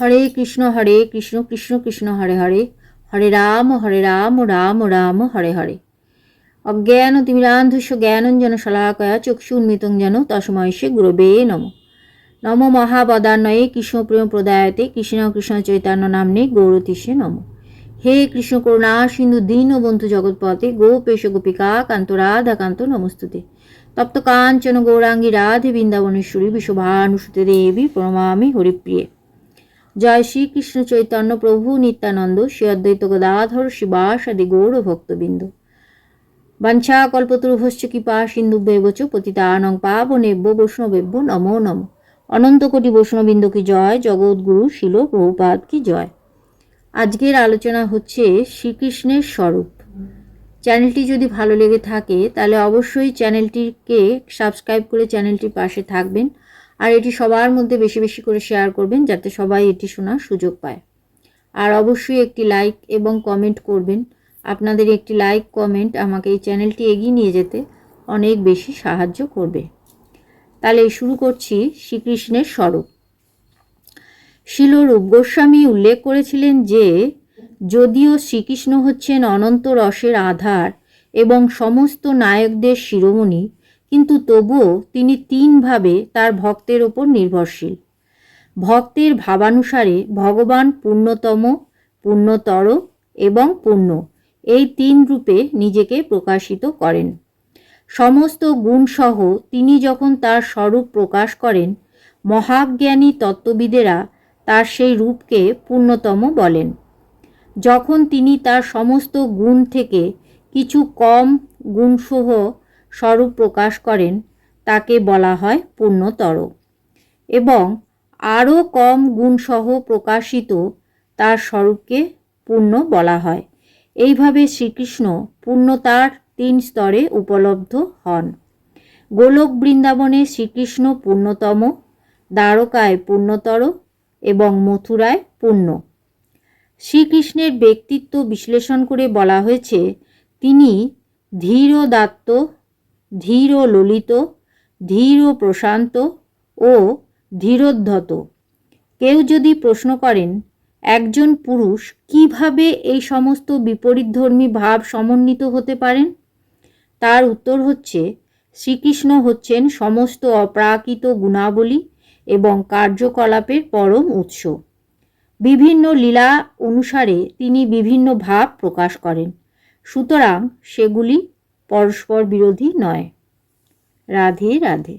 হরে কৃষ্ণ হরে কৃষ্ণ কৃষ্ণ কৃষ্ণ, হরে হরে। হরে রাম হরে রাম রাম রাম, হরে হরে। অজ্ঞান তিমিরান্ধস্য জ্ঞানঞ্জন শলাকয়া চক্ষু উন্মিতং যেন তসময় সে গুরবে নম। নম মহাবদান্বয়ে কৃষ্ণপ্রেম প্রদায়তে কৃষ্ণ কৃষ্ণ চৈতন্য নামনে গৌরতিষে নম। হে কৃষ্ণ করুণা সিন্ধু দীন বন্ধু জগৎপথে গোপেশ গোপিকা কান্ত রাধা কান্ত নমস্তুতে। তপ্ত কাঞ্চন গৌরাঙ্গী রাধে বৃন্দাবনেশ্বরী বিশ্বভানুসুতে দেবী প্রণমামি হরিপ্রিয়ে। জয় শ্রীকৃষ্ণ চৈতন্য প্রভু নিত্যানন্দ, শ্রী অদ্বৈত গদাধর শিবাসাদি গৌর ভক্তবৃন্দ। বাঞ্ছা কল্পতরুভশ্চ কৃপা সিন্ধুভ্যেব চ পতিতানং পাবনেভ্য বৈষ্ণবেভ্য নমো নম। অনন্ত কোটি বৈষ্ণববৃন্দ কি জয়, জগৎগুরু শিল প্রভুপাদ কি জয়। আজকের আলোচনা হচ্ছে শ্রীকৃষ্ণের স্বরূপ। চ্যানেলটি যদি ভালো লেগে থাকে, তাহলে অবশ্যই চ্যানেলটিকে সাবস্ক্রাইব করে চ্যানেলটির পাশে থাকবেন। আর এটি সবার মধ্যে বেশি বেশি করে শেয়ার করবেন যাতে সবাই এটি শোনার সুযোগ পায়। আর অবশ্যই একটি লাইক এবং কমেন্ট করবেন। আপনাদের একটি লাইক কমেন্ট আমাকে এই চ্যানেলটি এগিয়ে নিয়ে যেতে অনেক বেশি সাহায্য করবে। তাহলে শুরু করছি শ্রীকৃষ্ণের স্বরূপ। শিল রূপ গোস্বামী উল্লেখ করেছিলেন যে, যদিও শ্রীকৃষ্ণ হচ্ছেন অনন্ত রসের আধার এবং সমস্ত নায়কদের শিরোমণি কিন্তু তবুও তিনি তিনভাবে তার ভক্তের ওপর নির্ভরশীল। ভক্তের ভাবানুসারে ভগবান পূর্ণতম, পূর্ণতর এবং পূর্ণ এই তিন রূপে নিজেকে প্রকাশিত করেন। সমস্ত গুণসহ তিনি যখন তার স্বরূপ প্রকাশ করেন, মহাজ্ঞানী তত্ত্ববিদেরা তার সেই রূপকে পূর্ণতম বলেন। যখন তিনি তার সমস্ত গুণ থেকে কিছু কম গুণসহ স্বরূপ প্রকাশ করেন, তাকে বলা হয় পূর্ণতর। এবং আরও কম গুণসহ প্রকাশিত তার স্বরূপকে পূর্ণ বলা হয়। এইভাবে শ্রীকৃষ্ণ পূর্ণতার তিন স্তরে উপলব্ধ হন। গোলক বৃন্দাবনে শ্রীকৃষ্ণ পূর্ণতম, দ্বারকায় পূর্ণতর এবং মথুরায় পূর্ণ। শ্রীকৃষ্ণের ব্যক্তিত্ব বিশ্লেষণ করে বলা হয়েছে, তিনি ধীরদাত্ত ধীর ললিত, ধীর প্রশান্ত ও ধীরোদ্ধত। কেউ যদি প্রশ্ন করেন, একজন পুরুষ কীভাবে এই সমস্ত বিপরীতধর্মী ভাব সমন্বিত হতে পারেন? তার উত্তর হচ্ছে, শ্রীকৃষ্ণ হচ্ছেন সমস্ত অপ্রাকৃত গুণাবলী এবং কার্যকলাপের পরম উৎস। বিভিন্ন লীলা অনুসারে তিনি বিভিন্ন ভাব প্রকাশ করেন। সুতরাং সেগুলি পরস্পর বিরোধী নয়। রাধে রাধে।